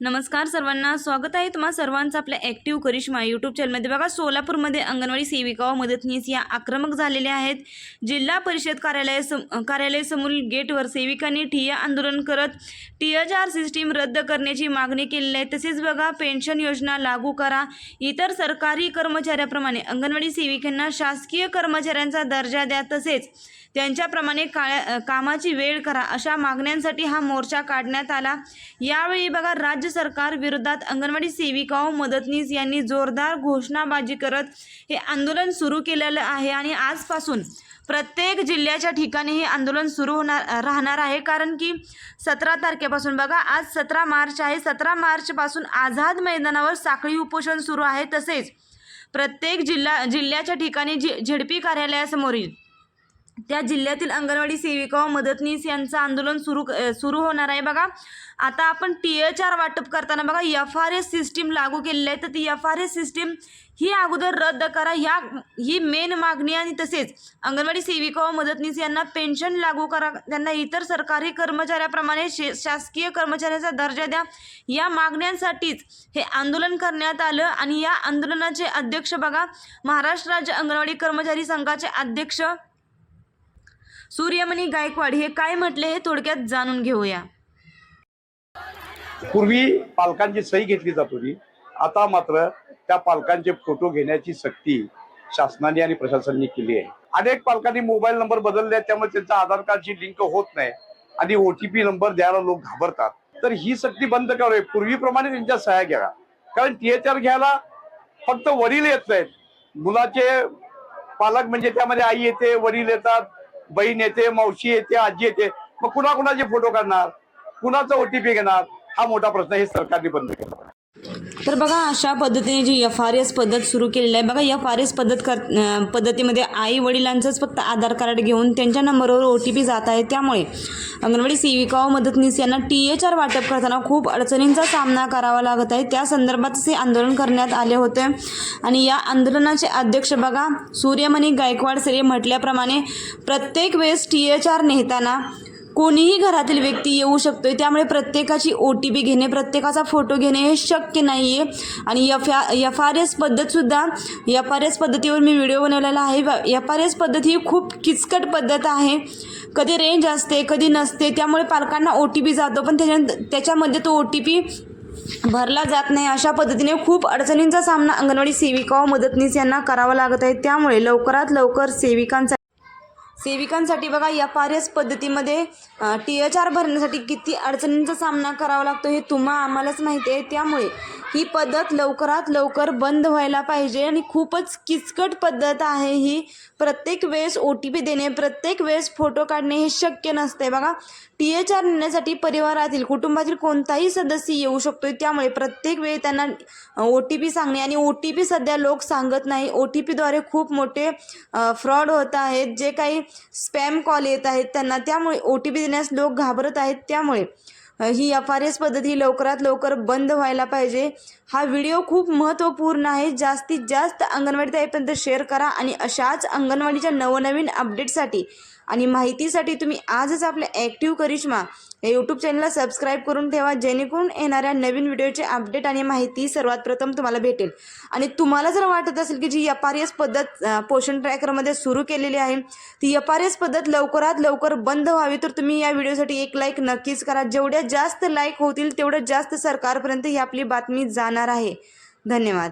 नमस्कार सर्वांना. स्वागत आहे तुम्हा सर्वांचं आपल्या ॲक्टिव्ह करिश्मा यूट्यूब चॅनलमध्ये बघा सोलापूरमध्ये अंगणवाडी सेविका व मदतनीस या आक्रमक झालेल्या आहेत. जिल्हा परिषद कार्यालय सम कार्यालयासमोरील गेटवर सेविकांनी ठिय्या आंदोलन करत टीएचआर सिस्टीम रद्द करण्याची मागणी केलेली आहे. तसेच बघा पेन्शन योजना लागू करा. इतर सरकारी कर्मचाऱ्याप्रमाणे अंगणवाडी सेविकांना शासकीय कर्मचाऱ्यांचा दर्जा द्या. तसेच त्यांच्याप्रमाणे काळ्या कामाची वेळ करा अशा मागण्यांसाठी हा मोर्चा काढण्यात आला. यावेळी बघा राज्य सरकार विरोधात अंगणवाडी सेविका मदतनीस यांनी जोरदार घोषणाबाजी करत हे आंदोलन सुरू केलेलं आहे आणि आजपासून प्रत्येक जिल्ह्याच्या ठिकाणी हे आंदोलन सुरू होणार राहणार आहे. कारण की सतरा तारखेपासून बघा आज सतरा मार्च आहे. सतरा मार्चपासून आझाद मैदानावर साखळी उपोषण सुरू आहे. तसेच प्रत्येक जिल्हा जिल्ह्याच्या ठिकाणी झि झेडपी कार्यालयासमोरील त्या जिल्ह्यातील अंगणवाडी सेविका व मदतनीस यांचं आंदोलन सुरू सुरू होणार आहे. बघा आता आपण टी एच आर वाटप करताना बघा एफ आर एस सिस्टीम लागू केलेली आहे. तर ती एफ आर एस सिस्टीम ही अगोदर रद्द करा. ह्या ही मेन मागणी आणि तसेच अंगणवाडी सेविका व मदतनीस यांना पेन्शन लागू करा. त्यांना इतर सरकारी कर्मचाऱ्याप्रमाणे शे शासकीय कर्मचाऱ्याचा दर्जा द्या. या मागण्यांसाठीच हे आंदोलन करण्यात आलं आणि या आंदोलनाचे अध्यक्ष बघा महाराष्ट्र राज्य अंगणवाडी कर्मचारी संघाचे अध्यक्ष सूर्यमणी गायकवाड हे काय म्हटले हे थोडक्यात जाणून घेऊया. पूर्वी पालकांची सही घेतली जात होती. आता मात्र त्या पालकांचे फोटो घेण्याची सक्ती शासनाने आणि प्रशासनाने केली आहे. अनेक पालकांनी मोबाईल नंबर बदलले आहेत, त्यामुळे त्यांचा आधार कार्डची लिंक होत नाही आणि ओटीपी नंबर द्यायला लोक घाबरतात. तर ही सक्ती बंद करावी पूर्वीप्रमाणे त्यांच्या सह्या घ्या. कारण टीएचआर घ्यायला फक्त वडील येत नाहीत. मुलाचे पालक म्हणजे त्यामध्ये आई येते वडील येतात बहीण येते मावशी येते आजी येते मग कुणा कुणाचे फोटो काढणार? कुणाचा ओटीपी घेणार? हा मोठा प्रश्न हे सरकारने बंद केला. तर बघा अशा पद्धतीने जी एफ आर एस पद्धत सुरू केलेली आहे बघा एफ आर एस पद्धत कर पद्धतीमध्ये आई वडिलांचंच फक्त आधार कार्ड घेऊन त्यांच्या नंबरवर ओ टी पी जात आहे. त्यामुळे अंगणवाडी सेविका व मदतनीस यांना टी एच आर वाटप करताना खूप अडचणींचा सामना करावा लागत आहे. त्या संदर्भातच हे आंदोलन करण्यात आले होते. आणि या आंदोलनाचे अध्यक्ष बघा सूर्यमणी गायकवाड सर म्हटल्याप्रमाणे प्रत्येक वेळेस टी एच आर नेताना कोणीही घरातील व्यक्ती येऊ शकतोय. त्यामुळे प्रत्येकाची ओ टी पी घेणे प्रत्येकाचा फोटो घेणे हे शक्य नाही आहे आणि एफ एफ आर एस पद्धतसुद्धा एफ आर एस पद्धतीवर मी व्हिडिओ बनवलेला आहे. एफ आर एस पद्धत ही खूप किचकट पद्धत आहे. कधी रेंज असते कधी नसते त्यामुळे पालकांना ओ टी पी जातो. पण त्याच्या त्याच्यामध्ये तो ओ टी पी भरला जात नाही. अशा पद्धतीने खूप अडचणींचा सामना अंगणवाडी सेविका व मदतनीस यांना करावा लागत आहे. त्यामुळे लवकरात लवकर सेविकांचा सेविकांसाठी बघा या आर एस पद्धतीमध्ये टी एच आर भरण्यासाठी किती अडचणींचा सामना करावा लागतो हे तुम्हा आम्हालाच माहिती आहे. त्यामुळे ही पद्धत लवकरात लवकर बंद व्हायला पाहिजे आणि खूपच किचकट पद्धत आहे ही. प्रत्येक वेळेस ओ टी पी देणे प्रत्येक वेळेस फोटो काढणे हे शक्य नसते बघा टी एच आर नेण्यासाठी परिवारातील कुटुंबातील कोणताही सदस्य येऊ शकतो त्यामुळे प्रत्येक वेळी त्यांना ओ टी पी सांगणे आणि ओ टी पी सध्या लोक सांगत नाही. ओ टी पीद्वारे खूप मोठे फ्रॉड होत आहेत. जे काही स्पॅम कॉल येत आहेत त्यांना. त्यामुळे ओ टी पी देण्यास लोक घाबरत आहेत. त्यामुळे ही एफ आर एस पद्धत ही लवकरात लवकर बंद व्हायला पाहिजे. हा व्हिडिओ खूप महत्त्वपूर्ण आहे. जास्तीत जास्त अंगणवाडी ताईपर्यंत शेअर करा आणि अशाच अंगणवाडीच्या नवनवीन अपडेटसाठी आणि माहितीसाठी तुम्ही आजच आपल्या ॲक्टिव्ह करिश्मा या यूट्यूब चॅनलला सबस्क्राईब करून ठेवा जेणेकरून येणाऱ्या नवीन व्हिडिओचे अपडेट आणि माहिती सर्वात प्रथम तुम्हाला भेटेल. आणि तुम्हाला जर वाटत असेल की जी यपारियस आर एस पद्धत पोषण ट्रॅकरमध्ये सुरू केलेली आहे ती यपारियस पद्धत लवकरात लवकर बंद व्हावी तर तुम्ही या व्हिडिओसाठी एक लाईक नक्कीच करा. जेवढ्या जास्त लाईक होतील तेवढं जास्त सरकारपर्यंत ही आपली बातमी जाणार आहे. धन्यवाद.